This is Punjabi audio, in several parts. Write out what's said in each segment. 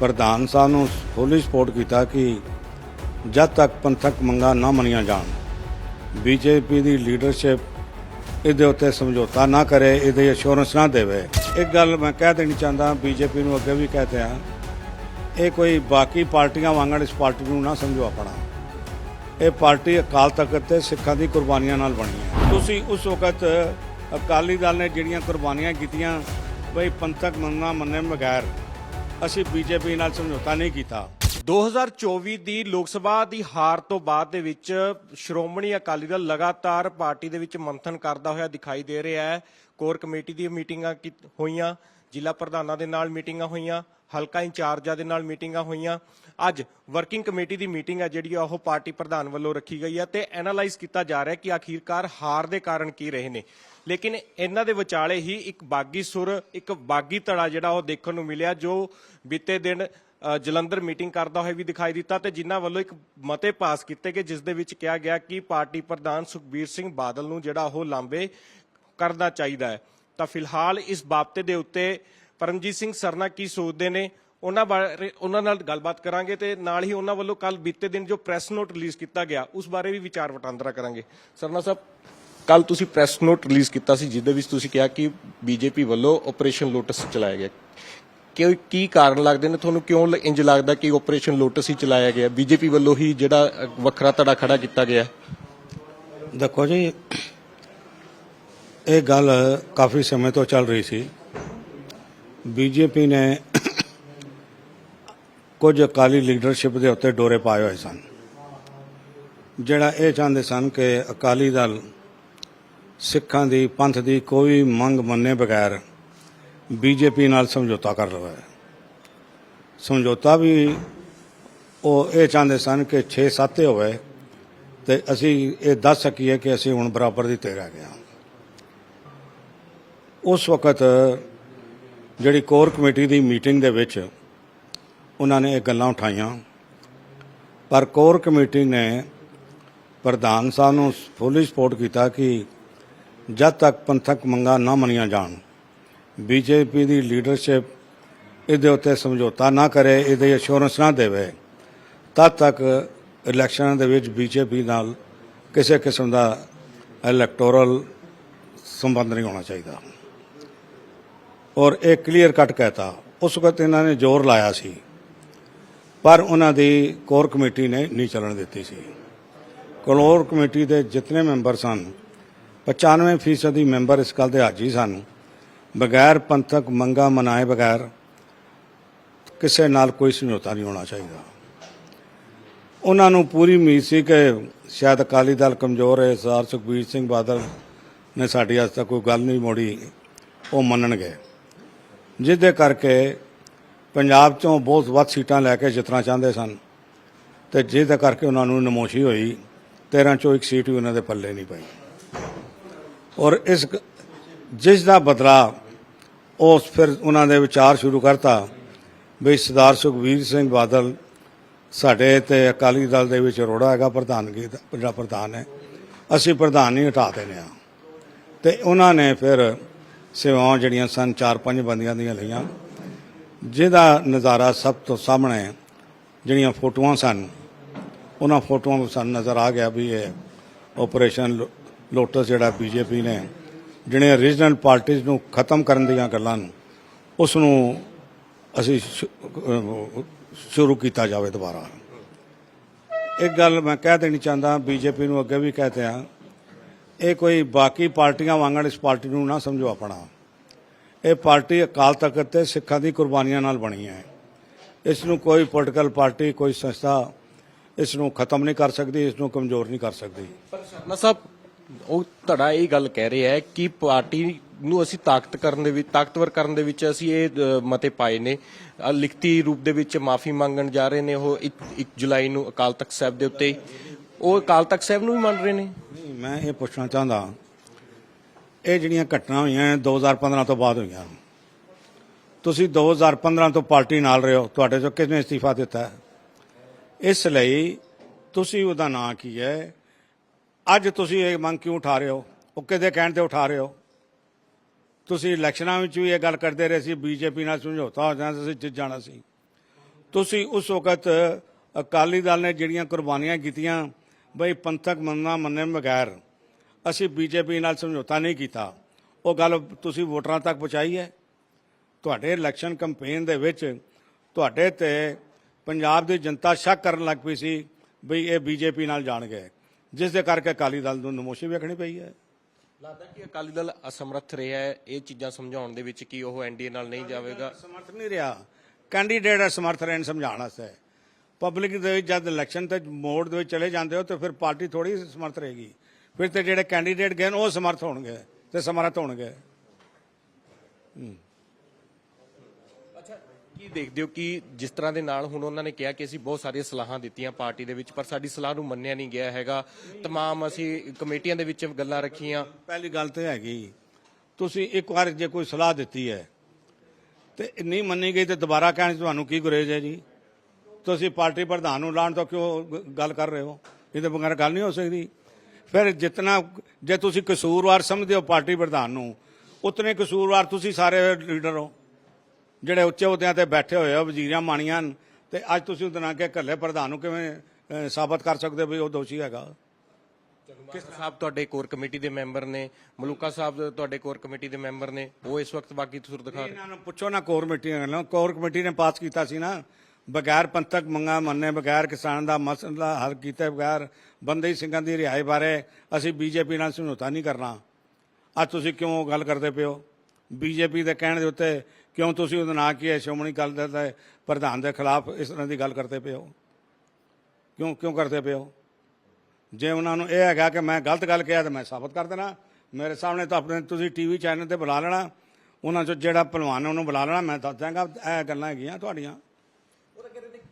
ਪ੍ਰਧਾਨ ਸਾਹਿਬ ਨੂੰ ਫੁੱਲੀ ਸਪੋਰਟ ਕੀਤਾ ਕਿ ਜਦ ਤੱਕ ਪੰਥਕ ਮੰਗਾਂ ਨਾ ਮੰਨੀਆਂ ਜਾਣ, ਬੀਜੇਪੀ ਦੀ ਲੀਡਰਸ਼ਿਪ ਇਹਦੇ ਉੱਤੇ ਸਮਝੌਤਾ ਨਾ ਕਰੇ, ਇਹਦੇ ਅਸ਼ੋਰੈਂਸ ਨਾ ਦੇਵੇ। ਇੱਕ ਗੱਲ ਮੈਂ ਕਹਿ ਦੇਣੀ ਚਾਹੁੰਦਾ, ਬੀਜੇਪੀ ਨੂੰ ਅੱਗੇ ਵੀ ਕਹਤੇ ਆ ਇਹ ਕੋਈ ਬਾਕੀ ਪਾਰਟੀਆਂ ਵਾਂਗਣ ਇਸ ਪਾਰਟੀ ਨੂੰ ਨਾ ਸਮਝੋ ਆਪਣਾ। ਇਹ ਪਾਰਟੀ ਅਕਾਲ ਤਖਤ ਤੇ ਸਿੱਖਾਂ ਦੀ ਕੁਰਬਾਨੀਆਂ ਨਾਲ ਬਣੀ ਹੈ। ਤੁਸੀਂ ਉਸ ਵਕਤ ਅਕਾਲੀ ਦਲ ਨੇ ਜਿਹੜੀਆਂ ਕੁਰਬਾਨੀਆਂ ਕੀਤੀਆਂ, ਬਈ ਪੰਥਕ ਮੰਨਣਾ ਮੰਨੇ ਬਗੈਰ ਅਸੀਂ ਬੀਜੇਪੀ ਨਾਲ ਸਮਝੌਤਾ ਨਹੀਂ ਕੀਤਾ। 2024 ਦੀ ਲੋਕ ਸਭਾ ਦੀ ਹਾਰ ਤੋਂ ਬਾਅਦ ਦੇ ਵਿੱਚ ਸ਼੍ਰੋਮਣੀ ਅਕਾਲੀ ਦਲ ਲਗਾਤਾਰ ਪਾਰਟੀ ਦੇ ਵਿੱਚ ਮੰਥਨ ਕਰਦਾ ਹੋਇਆ ਦਿਖਾਈ ਦੇ ਰਿਹਾ ਹੈ। ਕੋਰ ਕਮੇਟੀ ਦੀ ਮੀਟਿੰਗਾਂ ਕੀ- ਹੋਈਆਂ, ਜ਼ਿਲ੍ਹਾ ਪ੍ਰਧਾਨਾਂ ਦੇ ਨਾਲ ਮੀਟਿੰਗਾਂ ਹੋਈਆਂ, ਹਲਕਾ ਇੰਚਾਰਜਾਂ ਦੇ ਨਾਲ ਮੀਟਿੰਗਾਂ ਹੋਈਆਂ। ਅੱਜ ਵਰਕਿੰਗ ਕਮੇਟੀ ਦੀ ਮੀਟਿੰਗ ਹੈ ਜਿਹੜੀ ਉਹ ਪਾਰਟੀ ਪ੍ਰਧਾਨ ਵੱਲੋਂ ਰੱਖੀ ਗਈ ਹੈ ਤੇ ਐਨਾਲਾਈਜ਼ ਕੀਤਾ ਜਾ ਰਿਹਾ ਹੈ ਕਿ ਆਖੀਰਕਾਰ ਹਾਰ ਦੇ ਕਾਰਨ ਕੀ ਰਹੇ ਨੇ। ਲੇਕਿਨ ਇਹਨਾਂ ਦੇ ਵਿਚਾਲੇ ਹੀ ਇੱਕ ਬਾਗੀ ਸੁਰ, ਇੱਕ ਬਾਗੀ ਧੜਾ ਜਿਹੜਾ ਉਹ ਦੇਖਣ ਨੂੰ ਮਿਲਿਆ, ਜੋ ਬੀਤੇ ਦਿਨ ਜਲੰਧਰ ਮੀਟਿੰਗ ਕਰਦਾ ਹੋਇਆ ਵੀ ਦਿਖਾਈ ਦਿੱਤਾ ਤੇ ਜਿਨ੍ਹਾਂ ਵੱਲੋਂ ਇੱਕ ਮਤੇ ਪਾਸ ਕੀਤੇ ਗਏ, ਜਿਸ ਦੇ ਵਿੱਚ ਕਿਹਾ ਗਿਆ ਕਿ ਪਾਰਟੀ ਪ੍ਰਧਾਨ ਸੁਖਬੀਰ ਸਿੰਘ ਬਾਦਲ ਨੂੰ ਜਿਹੜਾ ਉਹ ਲਾਂਬੇ ਕਰਨਾ ਚਾਹੀਦਾ ਹੈ। ਤਾਂ ਫਿਲਹਾਲ ਇਸ ਬਾਬਤੇ ਦੇ ਉੱਤੇ ਪਰਮਜੀਤ ਸਿੰਘ ਸਰਨਾ ਕੀ ਸੋਚਦੇ ਨੇ, ਉਹਨਾਂ ਬਾਰੇ, ਉਹਨਾਂ ਨਾਲ ਗੱਲਬਾਤ ਕਰਾਂਗੇ ਤੇ ਨਾਲ ਹੀ ਉਹਨਾਂ ਵੱਲੋਂ ਕੱਲ ਬੀਤੇ ਦਿਨ ਜੋ ਪ੍ਰੈਸ ਨੋਟ ਰਿਲੀਜ਼ ਕੀਤਾ ਗਿਆ, ਉਸ ਬਾਰੇ ਵੀ ਵਿਚਾਰ ਵਟਾਂਦਰਾ ਕਰਾਂਗੇ। ਸਰਨਾ ਸਾਹਿਬ ਕੱਲ ਤੁਸੀਂ ਪ੍ਰੈਸ ਨੋਟ ਰਿਲੀਜ਼ ਕੀਤਾ ਸੀ, ਜਿਹਦੇ ਵਿੱਚ ਤੁਸੀਂ ਕਿਹਾ ਕਿ ਬੀਜੇਪੀ ਵੱਲੋਂ ਆਪਰੇਸ਼ਨ ਲੋਟਸ ਚਲਾਇਆ ਗਿਆ। ਕਿ ਕੀ ਕਾਰਨ ਲੱਗਦੇ ਨੇ? ਤੁਹਾਨੂੰ ਕਿਉਂ ਲ- ਇੰਜ ਲੱਗਦਾ ਕਿ ਆਪਰੇਸ਼ਨ ਲੋਟਸ ਹੀ ਚਲਾਇਆ ਗਿਆ? ਬੀਜੇਪੀ ਵੱਲੋਂ ਹੀ ਜਿਹੜਾ ਵੱਖਰਾ ਧੜਾ ਖੜਾ ਕੀਤਾ ਗਿਆ? ਦੇਖੋ ਜੀ ਇਹ ਗੱਲ ਕਾਫੀ ਸਮੇਂ ਤੋਂ ਚੱਲ ਰਹੀ ਸੀ। ਬੀਜੇਪੀ ਨੇ ਕੁਝ ਅਕਾਲੀ ਲੀਡਰਸ਼ਿਪ ਦੇ ਉੱਤੇ ਡੋਰੇ ਪਾਏ ਹੋਏ ਸਨ। ਜਿਹੜਾ ਇਹ ਚਾਹੁੰਦੇ ਸਨ ਕਿ ਅਕਾਲੀ ਦਲ ਸਿੱਖਾਂ ਦੀ, ਪੰਥ ਦੀ ਕੋਈ ਮੰਗ ਮੰਨੇ ਬਗੈਰ ਬੀਜੇਪੀ ਨਾਲ ਸਮਝੌਤਾ ਕਰ ਲਵੇ। ਸਮਝੌਤਾ ਵੀ ਉਹ ਇਹ ਚਾਹੁੰਦੇ ਸਨ ਕਿ 6-7 ਹੋਵੇ ਤੇ ਅਸੀਂ ਇਹ ਦੱਸ ਸਕੀਏ ਕਿ ਅਸੀਂ ਹੁਣ ਬਰਾਬਰ ਦੀ ਤੇ ਰਹਿ ਗਏ ਹਾਂ। ਉਸ ਵਕਤ ਜਿਹੜੀ ਕੋਰ ਕਮੇਟੀ ਦੀ ਮੀਟਿੰਗ ਦੇ ਵਿੱਚ ਉਹਨਾਂ ਨੇ ਇਹ ਗੱਲਾਂ ਉਠਾਈਆਂ। ਪਰ ਕੋਰ ਕਮੇਟੀ ਨੇ ਪ੍ਰਧਾਨ ਸਾਹਿਬ ਨੂੰ ਫੁੱਲੀ ਸਪੋਰਟ ਕੀਤਾ ਕਿ ਜਦ ਤੱਕ ਪੰਥਕ ਮੰਗਾਂ ਨਾ ਮੰਨੀਆਂ ਜਾਣ, ਬੀਜੇਪੀ ਦੀ ਲੀਡਰਸ਼ਿਪ ਇਹਦੇ ਉੱਤੇ ਸਮਝੌਤਾ ਨਾ ਕਰੇ, ਇਹਦੇ ਅਸ਼ੋਰੈਂਸ ਨਾ ਦੇਵੇ, ਤਦ ਤੱਕ ਇਲੈਕਸ਼ਨਾਂ ਦੇ ਵਿੱਚ ਬੀਜੇਪੀ ਨਾਲ ਕਿਸੇ ਕਿਸਮ ਦਾ ਇਲੈਕਟੋਰਲ ਸੰਬੰਧ ਨਹੀਂ ਹੋਣਾ ਚਾਹੀਦਾ। ਔਰ ਇਹ ਕਲੀਅਰ ਕੱਟ ਕਹਿਤਾ। ਉਸ ਵਕਤ ਇਹਨਾਂ ਨੇ ਜ਼ੋਰ ਲਾਇਆ ਸੀ, ਪਰ ਉਹਨਾਂ ਦੀ ਕੋਰ ਕਮੇਟੀ ਨੇ ਨਹੀਂ ਚੱਲਣ ਦਿੱਤੀ ਸੀ। ਕੋਰ ਕਮੇਟੀ ਦੇ ਜਿੰਨੇ ਮੈਂਬਰ ਸਨ 95% ਦੀ ਮੈਂਬਰ ਇਸ ਗੱਲ ਦੇ ਹਾਜ਼ੀ ਸਨ। ਬਗੈਰ ਪੰਥਕ ਮੰਗਾ ਮਨਾਏ ਬਗੈਰ ਕਿਸੇ ਨਾਲ ਕੋਈ ਸਮਝੌਤਾ ਨਹੀਂ ਹੋਣਾ ਚਾਹੀਦਾ। ਉਹਨਾਂ ਨੂੰ ਪੂਰੀ ਉਮੀਦ ਸੀ ਕਿ ਸ਼ਾਇਦ ਅਕਾਲੀ ਦਲ ਕਮਜ਼ੋਰ ਹੈ ਸਰ ਸੁਖਬੀਰ ਸਿੰਘ ਬਾਦਲ ਨੇ ਸਾਡੀ ਅੱਜ ਤੱਕ ਕੋਈ ਗੱਲ ਨਹੀਂ ਮੋੜੀ, ਉਹ ਮੰਨਣਗੇ। ਜਿਹਦੇ ਕਰਕੇ ਪੰਜਾਬ ਚੋਂ ਬਹੁਤ ਵੱਧ ਸੀਟਾਂ ਲੈ ਕੇ ਜਿੱਤਣਾ ਚਾਹੁੰਦੇ ਸਨ ਤੇ ਜਿਹਦੇ ਕਰਕੇ ਉਹਨਾਂ ਨੂੰ ਨਮੋਸ਼ੀ ਹੋਈ। 13 ਚੋਂ ਇੱਕ ਸੀਟ ਵੀ ਉਹਨਾਂ ਦੇ ਪੱਲੇ ਨਹੀਂ ਪਈ। ਔਰ ਇਸ ਜਿਸ ਦਾ ਬਦਲਾ ਉਸ ਫਿਰ ਉਹਨਾਂ ਦੇ ਵਿਚਾਰ ਸ਼ੁਰੂ ਕਰਤਾ ਵੀ ਸਰਦਾਰ ਸੁਖਬੀਰ ਸਿੰਘ ਬਾਦਲ ਸਾਡੇ ਤੇ ਅਕਾਲੀ ਦਲ ਦੇ ਵਿੱਚ ਰੋੜਾ ਹੈਗਾ ਪ੍ਰਧਾਨਗੀ ਦਾ ਜਿਹੜਾ ਪ੍ਰਧਾਨ ਹੈ, ਅਸੀਂ ਪ੍ਰਧਾਨ ਨਹੀਂ ਹਟਾ ਦੇਣੇ ਆ। ਤੇ ਉਹਨਾਂ ਨੇ ਫਿਰ ਸੇਵਾਵਾਂ ਜਿਹੜੀਆਂ ਸਨ, ਚਾਰ ਪੰਜ ਬੰਦੀਆਂ ਦੀਆਂ ਲਈਆਂ। ਜਿਹਦਾ ਨਜ਼ਾਰਾ ਸਭ ਤੋਂ ਸਾਹਮਣੇ ਜਿਹੜੀਆਂ ਫੋਟੋਆਂ ਸਨ, ਉਹਨਾਂ ਫੋਟੋਆਂ ਵਿੱਚ ਸਾਨੂੰ ਨਜ਼ਰ ਆ ਗਿਆ ਵੀ ਇਹ ਆਪਰੇਸ਼ਨ ਲੋ- ਲੋਟਸ ਜਿਹੜਾ ਬੀਜੇਪੀ ਨੇ ਜਿਹੜੀਆਂ ਰੀਜਨਲ ਪਾਰਟੀਆਂ ਨੂੰ ਖਤਮ ਕਰਨ ਦੀਆਂ ਗੱਲਾਂ ਨੂੰ ਉਸ ਨੂੰ ਅਸੀਂ ਸ਼ੁਰੂ ਕੀਤਾ ਜਾਵੇ ਦੁਬਾਰਾ। ਇੱਕ ਗੱਲ ਮੈਂ ਕਹਿ ਦੇਣੀ ਚਾਹੁੰਦਾ, ਬੀਜੇਪੀ ਨੂੰ ਅੱਗੇ ਵੀ ਕਹਤੇ ਆ ਇਹ ਕੋਈ ਬਾਕੀ ਪਾਰਟੀਆਂ ਵਾਂਗਣ ਇਸ ਪਾਰਟੀ ਨੂੰ ਨਾ ਸਮਝੋ ਆਪਣਾ। ਇਹ ਪਾਰਟੀ ਅਕਾਲ ਤਖਤ ਤੇ ਸਿੱਖਾਂ ਦੀ ਕੁਰਬਾਨੀਆਂ ਨਾਲ ਬਣੀ ਹੈ। ਇਸ ਨੂੰ ਕੋਈ ਪੋਲੀਟੀਕਲ ਪਾਰਟੀ, ਕੋਈ ਸੰਸਥਾ ਇਸ ਨੂੰ ਖਤਮ ਨਹੀਂ ਕਰ ਸਕਦੀ, ਇਸ ਨੂੰ ਕਮਜ਼ੋਰ ਨਹੀਂ ਕਰ ਸਕਦੀ। ਪਰ ਸਰਨਾ ਸਾਹਿਬ, ਉਹ ਤੁਹਾਡਾ ਇਹ ਗੱਲ ਕਹਿ ਰਿਹਾ ਹੈ ਕਿ ਪਾਰਟੀ ਨੂੰ ਅਸੀਂ ਤਾਕਤ ਕਰਨ ਦੇ ਵਿੱਚ, ਤਾਕਤਵਰ ਕਰਨ ਦੇ ਵਿੱਚ ਅਸੀਂ ਇਹ ਮਤੇ ਪਾਏ ਨੇ। ਲਿਖਤੀ ਰੂਪ ਦੇ ਵਿੱਚ ਮਾਫੀ ਮੰਗਣ ਜਾ ਰਹੇ ਨੇ ਉਹ 1 ਜੁਲਾਈ ਨੂੰ ਅਕਾਲ ਤਖਤ ਸਾਹਿਬ ਦੇ ਉੱਤੇ। ਉਹ ਅਕਾਲ ਤਖਤ ਸਾਹਿਬ ਨੂੰ ਵੀ ਮੰਨ ਰਹੇ ਨੇ? ਮੈਂ ਇਹ ਪੁੱਛਣਾ ਚਾਹੁੰਦਾ, ਇਹ ਜਿਹੜੀਆਂ ਘਟਨਾ ਹੋਈਆਂ 2015 ਤੋਂ ਬਾਅਦ ਹੋਈਆਂ। ਤੁਸੀਂ 2015 ਤੋਂ ਪਾਰਟੀ ਨਾਲ ਰਹੇ ਹੋ, ਤੁਹਾਡੇ ਚੋਂ ਕਿਸਨੇ ਅਸਤੀਫਾ ਦਿੱਤਾ? ਇਸ ਲਈ ਤੁਸੀਂ ਉਹਦਾ ਨਾਂ ਕੀ ਹੈ? ਅੱਜ ਤੁਸੀਂ ਇਹ ਮੰਗ ਕਿਉਂ ਉਠਾ ਰਹੇ ਹੋ? ਉਹ ਕਿਹਦੇ ਕਹਿਣ ਤੇ ਉਠਾ ਰਹੇ ਹੋ? ਤੁਸੀਂ ਇਲੈਕਸ਼ਨਾਂ ਵਿੱਚ ਵੀ ਇਹ ਗੱਲ ਕਰਦੇ ਰਹੇ ਸੀ, ਬੀਜੇਪੀ ਨਾਲ ਸਮਝੌਤਾ ਹੋ ਜਾਣਾ ਸੀ ਜਿੱਤ ਜਾਣਾ ਸੀ। ਤੁਸੀਂ ਉਸ ਵਕਤ ਅਕਾਲੀ ਦਲ ਨੇ ਜਿਹੜੀਆਂ ਕੁਰਬਾਨੀਆਂ ਕੀਤੀਆਂ ਬਈ ਪੰਥਕ ਮੰਨਣਾ ਮੰਨੇ ਬਗੈਰ ਅਸੀਂ ਬੀਜੇਪੀ ਨਾਲ ਸਮਝੌਤਾ ਨਹੀਂ ਕੀਤਾ। ਉਹ ਗੱਲ ਤੁਸੀਂ ਵੋਟਰਾਂ ਤੱਕ ਪਹੁੰਚਾਈ ਹੈ। ਤੁਹਾਡੇ ਇਲੈਕਸ਼ਨ ਕੈਂਪੇਨ ਦੇ ਵਿੱਚ ਤੁਹਾਡੇ ਤੇ ਪੰਜਾਬ ਦੀ ਜਨਤਾ ਸ਼ੱਕ ਕਰਨ ਲੱਗ ਪਈ ਸੀ ਬਈ ਇਹ ਬੀਜੇਪੀ ਨਾਲ ਜਾਣਗੇ। ਜਿਸ ਦੇ ਕਰਕੇ ਅਕਾਲੀ ਦਲ ਨੂੰ ਨਮੋਸ਼ੀ ਵੇਖਣੀ ਪਈ ਹੈ। ਲੱਗਦਾ ਕਿ ਅਕਾਲੀ ਦਲ ਅਸਮਰੱਥ ਰਿਹਾ ਹੈ ਇਹ ਚੀਜ਼ਾਂ ਸਮਝਾਉਣ ਦੇ ਵਿੱਚ ਕਿ ਉਹ ਐਨਡੀਏ ਨਾਲ ਨਹੀਂ ਜਾਵੇਗਾ? ਸਮਰਥ ਨਹੀਂ ਰਿਹਾ। ਕੈਂਡੀਡੇਟ ਸਮਰਥ ਰਹਿਣ ਸਮਝਾਉਣ ਵਾਸਤੇ। ਪਬਲਿਕ ਦੇ ਵਿੱਚ ਜਦ ਇਲੈਕਸ਼ਨ ਤੇ ਮੋੜ ਦੇ ਵਿੱਚ ਚਲੇ ਜਾਂਦੇ ਹੋ ਤੇ ਫਿਰ ਪਾਰਟੀ ਥੋੜੀ ਸਮਰਥ ਰਹੇਗੀ ਫਿਰ ਤੇ ਜਿਹੜੇ ਕੈਂਡੀਡੇਟ ਗਏ ਨੇ ਉਹ ਸਮਰਥ ਹੋਣਗੇ ਤੇ ਸਮਰਥ ਹੋਣਗੇ ਅੱਛਾ ਕੀ ਦੇਖਦੇ ਹੋ ਕਿ ਜਿਸ ਤਰ੍ਹਾਂ ਦੇ ਨਾਲ ਹੁਣ ਉਹਨਾਂ ਨੇ ਕਿਹਾ ਕਿ ਅਸੀਂ ਬਹੁਤ ਸਾਰੀਆਂ ਸਲਾਹਾਂ ਦਿੱਤੀਆਂ ਪਾਰਟੀ ਦੇ ਵਿੱਚ ਪਰ ਸਾਡੀ ਸਲਾਹ ਨੂੰ ਮੰਨਿਆ ਨਹੀਂ ਗਿਆ ਹੈਗਾ तमाम ਅਸੀਂ ਕਮੇਟੀਆਂ ਦੇ ਵਿੱਚ ਗੱਲਾਂ ਰੱਖੀਆਂ ਪਹਿਲੀ ਗੱਲ ਤੇ ਹੈਗੀ ਤੁਸੀਂ ਇੱਕ ਵਾਰ ਜੇ ਕੋਈ ਸਲਾਹ ਦਿੱਤੀ ਹੈ ਤੇ ਨਹੀਂ ਮੰਨੀ ਗਈ ਤੇ ਦੁਬਾਰਾ ਕਹਿਣ 'ਚ ਤੁਹਾਨੂੰ ਕੀ ਗੁਰੇਜ ਹੈ ਜੀ ਤੁਸੀਂ ਪਾਰਟੀ ਪ੍ਰਧਾਨ ਨੂੰ ਲਾਣ ਤੋਂ ਕਿਉਂ ਗੱਲ ਕਰ ਰਹੇ ਹੋ? ਇਹਦੇ ਬਗੈਰ ਗੱਲ ਨਹੀਂ ਹੋ ਸਕਦੀ। ਫਿਰ ਜਿਤਨਾ ਜੇ ਤੁਸੀਂ ਕਸੂਰਵਾਰ ਸਮਝਦੇ ਹੋ ਪਾਰਟੀ ਪ੍ਰਧਾਨ ਨੂੰ ਉਤਨੇ ਕਸੂਰਵਾਰ ਤੁਸੀਂ ਸਾਰੇ ਲੀਡਰ ਹੋ ਜਿਹੜੇ ਉੱਚੇ ਅਹੁਦਿਆਂ ਤੇ ਬੈਠੇ ਹੋਏ ਹੋ ਵਜ਼ੀਰਾਂ ਮਾਣੀਆਂ ਤੇ ਅੱਜ ਤੁਸੀਂ ਉਹਦੇ ਨਾਲ ਕਿ ਇਕੱਲੇ ਪ੍ਰਧਾਨ ਨੂੰ ਕਿਵੇਂ ਸਾਬਤ ਕਰ ਸਕਦੇ ਹੋ ਵੀ ਉਹ ਦੋਸ਼ੀ ਹੈਗਾ? ਕਿਸ ਸਾਹਿਬ ਤੁਹਾਡੇ ਕੋਰ ਕਮੇਟੀ ਦੇ ਮੈਂਬਰ ਨੇ ਮਲੂਕਾ ਸਾਹਿਬ ਤੁਹਾਡੇ ਕੋਰ ਕਮੇਟੀ ਦੇ ਮੈਂਬਰ ਨੇ ਉਹ ਇਸ ਵਕਤ ਬਾਕੀ ਤੁਸਰ ਦਿਖਾ ਰਹੇ ਇਹਨਾਂ ਨੂੰ ਪੁੱਛੋ ਨਾ ਕੋਰ ਕਮੇਟੀ ਨਾਲ ਕੋਰ ਕਮੇਟੀ ਨੇ ਪਾਸ ਕੀਤਾ ਸੀ ਨਾ ਬਗੈਰ ਪੰਥਕ ਮੰਗਾ ਮੰਨੇ, ਬਗੈਰ ਕਿਸਾਨ ਦਾ ਮਸਲਾ ਹੱਲ ਕੀਤੇ, ਬਗੈਰ ਬੰਦੇ ਸਿੰਘਾਂ ਦੀ ਰਿਹਾਈ ਬਾਰੇ ਅਸੀਂ ਬੀਜੇਪੀ ਨਾਲ ਸਮਝੌਤਾ ਨਹੀਂ ਕਰਨਾ। ਅੱਜ ਤੁਸੀਂ ਕਿਉਂ ਗੱਲ ਕਰਦੇ ਪਿਓ ਬੀਜੇਪੀ ਦੇ ਕਹਿਣ ਦੇ ਉੱਤੇ ਕਿਉਂ ਤੁਸੀਂ ਉਹਦਾ ਨਾਂ ਕੀ ਹੈ ਸ਼੍ਰੋਮਣੀ ਅਕਾਲੀ ਦਲ ਦੇ ਪ੍ਰਧਾਨ ਦੇ ਖਿਲਾਫ ਇਸ ਤਰ੍ਹਾਂ ਦੀ ਗੱਲ ਕਰਦੇ ਪਿਓ ਕਿਉਂ ਕਿਉਂ ਕਰਦੇ ਪਿਓ ਜੇ ਉਹਨਾਂ ਨੂੰ ਇਹ ਹੈਗਾ ਕਿ ਮੈਂ ਗਲਤ ਗੱਲ ਕਿਹਾ ਤਾਂ ਮੈਂ ਸਾਬਤ ਕਰ ਦੇਣਾ। ਮੇਰੇ ਸਾਹਮਣੇ ਤਾਂ ਆਪਣੇ ਤੁਸੀਂ ਟੀਵੀ ਚੈਨਲ ਤੇ ਬੁਲਾ ਲੈਣਾ। ਉਹਨਾਂ ਚੋਂ ਜਿਹੜਾ ਪਹਿਲਵਾਨ ਉਹਨੂੰ ਬੁਲਾ ਲੈਣਾ। ਮੈਂ ਦੱਸ ਦਿਆਂਗਾ। ਇਹ ਗੱਲਾਂ ਹੈਗੀਆਂ ਤੁਹਾਡੀਆਂ।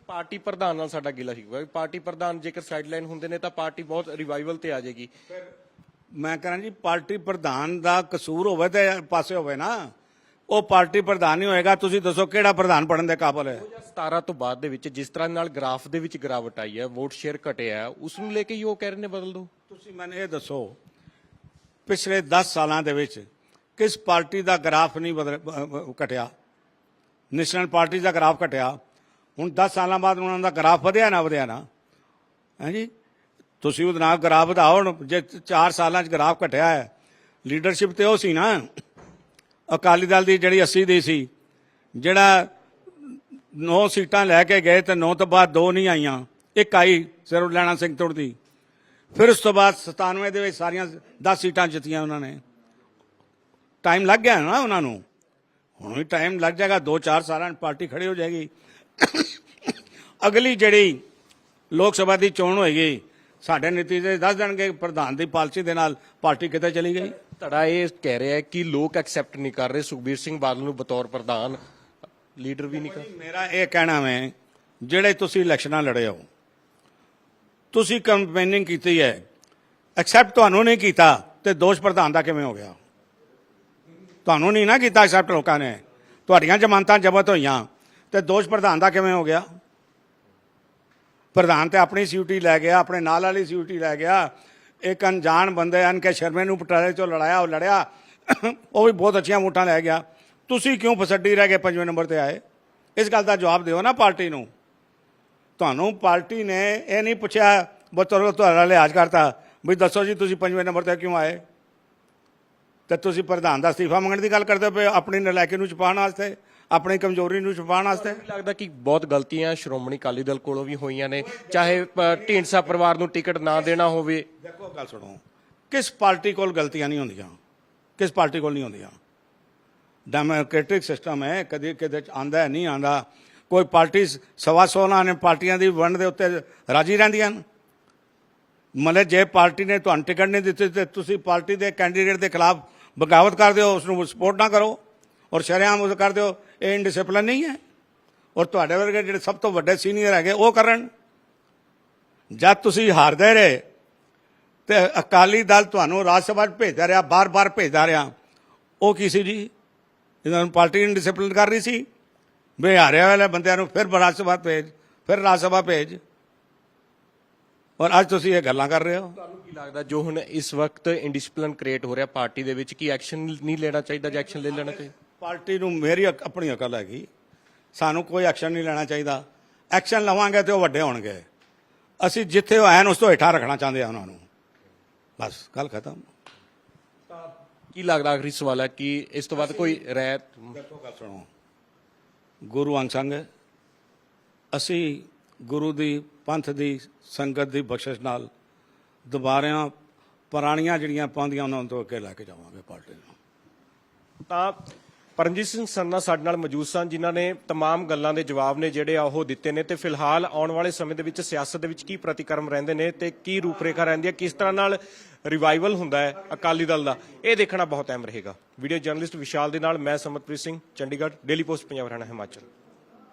ਪਾਰਟੀ ਪ੍ਰਧਾਨ ਨਾਲ ਸਾਡਾ ਗਿਲਾ ਸੀ। ਕਿਉਂਕਿ ਪਾਰਟੀ ਪ੍ਰਧਾਨ ਜੇਕਰ ਸਾਈਡਲਾਈਨ ਹੁੰਦੇ ਨੇ ਤਾਂ ਪਾਰਟੀ ਬਹੁਤ ਰਿਵਾਈਵਲ ਤੇ ਆ ਜਾਏਗੀ। ਮੈਂ ਕਹਾਂ ਜੀ ਪਾਰਟੀ ਪ੍ਰਧਾਨ ਦਾ ਕਸੂਰ ਹੋਵੇ ਤੇ ਪਾਸੇ ਹੋਵੇ ਨਾ ਉਹ ਪਾਰਟੀ ਪ੍ਰਧਾਨ ਨਹੀਂ ਹੋਏਗਾ। ਤੁਸੀਂ ਦੱਸੋ ਕਿਹੜਾ ਪ੍ਰਧਾਨ ਬਣਨ ਦੇ ਕਾਬਲ ਹੈ? 2017 ਤੋਂ ਬਾਅਦ ਦੇ ਵਿੱਚ ਜਿਸ ਤਰ੍ਹਾਂ ਨਾਲ ਗ੍ਰਾਫ ਦੇ ਵਿੱਚ ਗਿਰਾਵਟ ਆਈ ਹੈ ਵੋਟ ਸ਼ੇਅਰ ਘਟਿਆ ਉਸ ਨੂੰ ਲੈ ਕੇ ਹੀ ਉਹ ਕਹਿ ਰਹੇ ਨੇ ਬਦਲ ਦਿਓ ਤੁਸੀਂ ਮੈਨੂੰ ਇਹ ਦੱਸੋ ਪਿਛਲੇ 10 ਸਾਲਾਂ ਦੇ ਵਿੱਚ ਕਿਸ ਪਾਰਟੀ ਦਾ ਗ੍ਰਾਫ ਨਹੀਂ ਬਦਲ ਘਟਿਆ? ਨੈਸ਼ਨਲ ਪਾਰਟੀ ਦਾ ਗ੍ਰਾਫ ਘਟਿਆ। ਹੁਣ 10 ਸਾਲਾਂ ਬਾਅਦ ਉਹਨਾਂ ਦਾ ਗ੍ਰਾਫ ਵਧਿਆ ਨਾ ਵਧਿਆ ਨਾ। ਹਾਂਜੀ ਤੁਸੀਂ ਉਹਦੇ ਨਾਲ ਗ੍ਰਾਫ ਵਧਾਓ ਜੇ 4 ਸਾਲਾਂ 'ਚ ਗ੍ਰਾਫ ਘਟਿਆ ਹੈ ਲੀਡਰਸ਼ਿਪ ਤੇ ਉਹ ਸੀ ਨਾ। ਅਕਾਲੀ ਦਲ ਦੀ ਜਿਹੜੀ 80 ਦੀ ਸੀ, ਜਿਹੜਾ 9 ਸੀਟਾਂ ਲੈ ਕੇ ਗਏ ਤੇ 9 ਤੋਂ ਬਾਅਦ ਦੋ ਨਹੀਂ ਆਈਆਂ। ਇੱਕ ਆਈ ਸਿਰਫ ਲੈਣਾ ਸਿੰਘ ਤੁਰ ਦੀ। ਫਿਰ ਉਸ ਤੋਂ ਬਾਅਦ 97 ਦੇ ਵਿੱਚ ਸਾਰੀਆਂ 10 ਸੀਟਾਂ ਜਿੱਤੀਆਂ ਉਹਨਾਂ ਨੇ। ਟਾਈਮ ਲੱਗ ਗਿਆ ਨਾ ਉਹਨਾਂ ਨੂੰ। ਹੁਣ ਵੀ ਟਾਈਮ ਲੱਗ ਜਾਏਗਾ। 2-4 ਸਾਲਾਂ ਪਾਰਟੀ ਖੜੀ ਹੋ ਜਾਏਗੀ। ਅਗਲੀ ਜਿਹੜੀ ਲੋਕ ਸਭਾ ਦੀ ਚੋਣ ਹੋਏਗੀ ਸਾਡੇ ਨਤੀਜੇ ਦੱਸ ਦੇਣਗੇ ਪ੍ਰਧਾਨ ਦੀ ਪਾਲਿਸੀ ਦੇ ਨਾਲ ਪਾਰਟੀ ਕਿੱਥੇ ਚਲੀ ਗਈ? ਧੜਾ ਇਹ ਕਹਿ ਰਿਹਾ ਹੈ ਕਿ ਲੋਕ ਐਕਸੈਪਟ ਨਹੀਂ ਕਰ ਰਹੇ। ਸੁਖਬੀਰ ਸਿੰਘ ਬਾਦਲ ਨੂੰ ਬਤੌਰ ਪ੍ਰਧਾਨ ਲੀਡਰ ਵੀ ਨਹੀਂ ਕਰ ਮੇਰਾ ਇਹ ਕਹਿਣਾ ਹੈ ਜਿਹੜੇ ਤੁਸੀਂ ਇਲੈਕਸ਼ਨਾਂ ਲੜੇ ਹੋ ਤੁਸੀਂ ਕੰਪੇਨਿੰਗ ਕੀਤੀ ਹੈ ਐਕਸੈਪਟ ਤੁਹਾਨੂੰ ਨਹੀਂ ਕੀਤਾ ਤੇ ਦੋਸ਼ ਪ੍ਰਧਾਨ ਦਾ ਕਿਵੇਂ ਹੋ ਗਿਆ? ਤੁਹਾਨੂੰ ਨਹੀਂ ਨਾ ਕੀਤਾ ਐਕਸੈਪਟ ਲੋਕਾਂ ਨੇ। ਤੁਹਾਡੀਆਂ ਜ਼ਮਾਨਤਾਂ ਜ਼ਬਤ ਹੋਈਆਂ। ਤੇ ਦੋਸ਼ ਪ੍ਰਧਾਨ ਦਾ ਕਿਵੇਂ ਹੋ ਗਿਆ? ਪ੍ਰਧਾਨ ਤੇ ਆਪਣੀ ਸਿਊਟੀ ਲੈ ਗਿਆ, ਆਪਣੇ ਨਾਲ ਵਾਲੀ ਸਿਊਟੀ ਲੈ ਗਿਆ। ਇੱਕ ਅਣਜਾਣ ਬੰਦੇ ਹਨ ਕਿ ਸ਼ਰਮੇ ਨੂੰ ਪਟਾਲੇ ਚੋਂ ਲੜਾਇਆ, ਉਹ ਲੜਿਆ। ਉਹ ਵੀ ਬਹੁਤ ਅੱਛੀਆਂ ਵੋਟਾਂ ਲੈ ਗਿਆ। ਤੁਸੀਂ ਕਿਉਂ ਫਸੱਡੀ ਰਹਿ ਕੇ ਪੰਜਵੇਂ ਨੰਬਰ ਤੇ ਆਏ? ਇਸ ਗੱਲ ਦਾ ਜਵਾਬ ਦਿਓ ਨਾ ਪਾਰਟੀ ਨੂੰ। ਤੁਹਾਨੂੰ ਪਾਰਟੀ ਨੇ ਇਹ ਨਹੀਂ ਪੁੱਛਿਆ ਬਤੌਰ ਤੁਹਾਡਾ ਲਿਹਾਜ਼ ਕਰਤਾ, ਵੀ ਦੱਸੋ ਜੀ ਤੁਸੀਂ ਪੰਜਵੇਂ ਨੰਬਰ ਤੇ ਕਿਉਂ ਆਏ? ਤੇ ਤੁਸੀਂ ਪ੍ਰਧਾਨ ਦਾ ਅਸਤੀਫਾ ਮੰਗਣ ਦੀ ਗੱਲ ਕਰਦੇ ਪਏ ਆਪਣੀ ਨਲਾਇਕੀ ਨੂੰ ਛੁਪਾਉਣ ਵਾਸਤੇ। ਆਪਣੀ ਕਮਜ਼ੋਰੀ ਨੂੰ ਛੁਪਾਉਣ ਵਾਸਤੇ? ਲੱਗਦਾ ਕਿ ਬਹੁਤ ਗਲਤੀਆਂ ਸ਼੍ਰੋਮਣੀ ਅਕਾਲੀ ਦਲ ਕੋਲੋਂ ਵੀ ਹੋਈਆਂ ਨੇ? ਚਾਹੇ ਢੀਂਡਸਾ ਪਰਿਵਾਰ ਨੂੰ ਟਿਕਟ ਨਾ ਦੇਣਾ ਹੋਵੇ। ਦੇਖੋ ਗੱਲ ਸੁਣੋ। ਕਿਸ ਪਾਰਟੀ ਕੋਲ ਗਲਤੀਆਂ ਨਹੀਂ ਹੁੰਦੀਆਂ? ਕਿਸ ਪਾਰਟੀ ਕੋਲ ਨਹੀਂ ਹੁੰਦੀਆਂ? ਡੈਮੋਕ੍ਰੈਟਿਕ ਸਿਸਟਮ ਹੈ ਕਦੇ ਕਿਤੇ ਆਂਦਾ ਹੈ ਨਹੀਂ ਆਂਦਾ। ਕੋਈ ਪਾਰਟੀ ਸਵਾ ਸੋਲਾਂ ਨੇ ਪਾਰਟੀਆਂ ਦੀ ਵੰਡ ਦੇ ਉੱਤੇ ਰਾਜੀ ਰਹਿੰਦੀਆਂ ਹਨ ਮਤਲਬ ਜੇ ਪਾਰਟੀ ਨੇ ਤੁਹਾਨੂੰ ਟਿਕਟ ਨਹੀਂ ਦਿੱਤੀ ਤੇ ਤੁਸੀਂ ਪਾਰਟੀ ਦੇ ਕੈਂਡੀਡੇਟ ਦੇ ਖਿਲਾਫ ਬਗਾਵਤ ਕਰਦੇ ਹੋ ਉਸ ਨੂੰ ਸਪੋਰਟ ਨਾ ਕਰੋ। ਔਰ ਸ਼ਰੇਆਮ ਉਸ ਕਰਦੇ ਹੋ ਇਹ ਇਨਡਿਸਪਲਿਨ ਨਹੀਂ ਹੈ। ਔਰ ਤੁਹਾਡੇ ਵਰਗੇ ਜਿਹੜੇ ਸਭ ਤੋਂ ਵੱਡੇ ਸੀਨੀਅਰ ਹੈਗੇ, ਉਹ ਕਰਨ। ਜਦ ਤੁਸੀਂ ਹਾਰਦੇ ਰਹੇ, ਤੇ ਅਕਾਲੀ ਦਲ ਤੁਹਾਨੂੰ ਰਾਜ ਸਭਾ 'ਚ ਭੇਜਦਾ ਰਿਹਾ, ਬਾਰ-ਬਾਰ ਭੇਜਦਾ ਰਿਹਾ। ਉਹ ਕੀ ਸੀ ਜੀ? ਇਹਨਾਂ ਨੂੰ ਪਾਰਟੀ ਨੇ ਕਰ ਰਹੀ ਸੀ। ਵੀ ਹਾਰਿਆ ਵਾਲੇ ਬੰਦਿਆਂ ਨੂੰ ਫਿਰ ਰਾਜ ਸਭਾ ਭੇਜ, ਫਿਰ ਰਾਜ ਸਭਾ ਭੇਜ। ਔਰ ਅੱਜ ਤੁਸੀਂ ਇਹ ਗੱਲਾਂ ਕਰ ਰਹੇ ਹੋ। ਤੁਹਾਨੂੰ ਕੀ ਲੱਗਦਾ, ਜੋ ਹੁਣ ਇਸ ਵਕਤ ਇਨਡਿਸਪਲਿਨ ਕ੍ਰੀਏਟ ਹੋ ਰਿਹਾ ਪਾਰਟੀ ਦੇ ਵਿੱਚ, ਕੀ ਐਕਸ਼ਨ ਨਹੀਂ ਲੈਣਾ ਚਾਹੀਦਾ ਜਾਂ ਐਕਸ਼ਨ ਲੈ ਲੈਣਾ ਚਾਹੀਦਾ? ਪਾਰਟੀ ਨੂੰ ਮੇਰੀ ਅਕ- ਆਪਣੀ ਅਕਲ ਹੈਗੀ। ਸਾਨੂੰ ਕੋਈ ਐਕਸ਼ਨ ਨਹੀਂ ਲੈਣਾ ਚਾਹੀਦਾ। ਐਕਸ਼ਨ ਲਵਾਂਗੇ ਤੇ ਉਹ ਵੱਡੇ ਹੋਣਗੇ। ਅਸੀਂ ਜਿੱਥੇ ਉਹ ਐਨ ਉਸ ਤੋਂ ਹੇਠਾਂ ਰੱਖਣਾ ਚਾਹੁੰਦੇ ਆ ਉਹਨਾਂ ਨੂੰ। ਬਸ ਗੱਲ ਖਤਮ। ਕੀ ਲੱਗਦਾ ਆਖਰੀ ਸਵਾਲ ਹੈ ਕਿ ਇਸ ਤੋਂ ਬਾਅਦ ਕੋਈ ਰਹਿਤ ਦੇਖੋ ਗੱਲ ਸੁਣੋ। ਗੁਰੂ ਅੰਗ ਸੰਗ ਅਸੀਂ ਗੁਰੂ ਦੀ ਪੰਥ ਦੀ ਸੰਗਤ ਦੀ ਬਖਸ਼ਿਸ਼ ਨਾਲ ਦੁਬਾਰਿਆਂ ਪੁਰਾਣੀਆਂ ਜਿਹੜੀਆਂ ਪਾਉਂਦੀਆਂ ਉਹਨਾਂ ਤੋਂ ਅੱਗੇ ਲੈ ਕੇ ਜਾਵਾਂਗੇ ਪਾਰਟੀ ਨੂੰ। ਤਾਂ ਪਰਮਜੀਤ ਸਿੰਘ ਸੰਨਾ ਸਾਡੇ ਨਾਲ ਮੌਜੂਦ ਸਨ ਜਿਨ੍ਹਾਂ ਨੇ तमाम ਗੱਲਾਂ ਦੇ ਜਵਾਬ ਨੇ ਜਿਹੜੇ ਆ ਉਹ ਦਿੱਤੇ ਨੇ ਤੇ ਫਿਲਹਾਲ ਆਉਣ ਵਾਲੇ ਸਮੇਂ ਦੇ ਵਿੱਚ ਸਿਆਸਤ ਦੇ ਵਿੱਚ ਕੀ ਪ੍ਰਤੀਕਰਮ ਰਹਿੰਦੇ ਨੇ ਤੇ ਕੀ ਰੂਪਰੇਖਾ ਰਹਿੰਦੀ ਹੈ ਕਿਸ ਤਰ੍ਹਾਂ ਨਾਲ ਰਿਵਾਈਵਲ ਹੁੰਦਾ ਹੈ ਅਕਾਲੀ ਦਲ ਦਾ ਇਹ ਦੇਖਣਾ ਬਹੁਤ ਅਹਿਮ ਰਹੇਗਾ ਵੀਡੀਓ ਜਰਨਲਿਸਟ ਵਿਸ਼ਾਲ ਦੇ ਨਾਲ ਮੈਂ ਸਮਤਪ੍ਰੀਤ ਸਿੰਘ ਚੰਡੀਗੜ੍ਹ ਡੇਲੀ ਪੋਸਟ ਪੰਜਾਬ ਹਰਿਆਣਾ ਹਿਮਾਚਲ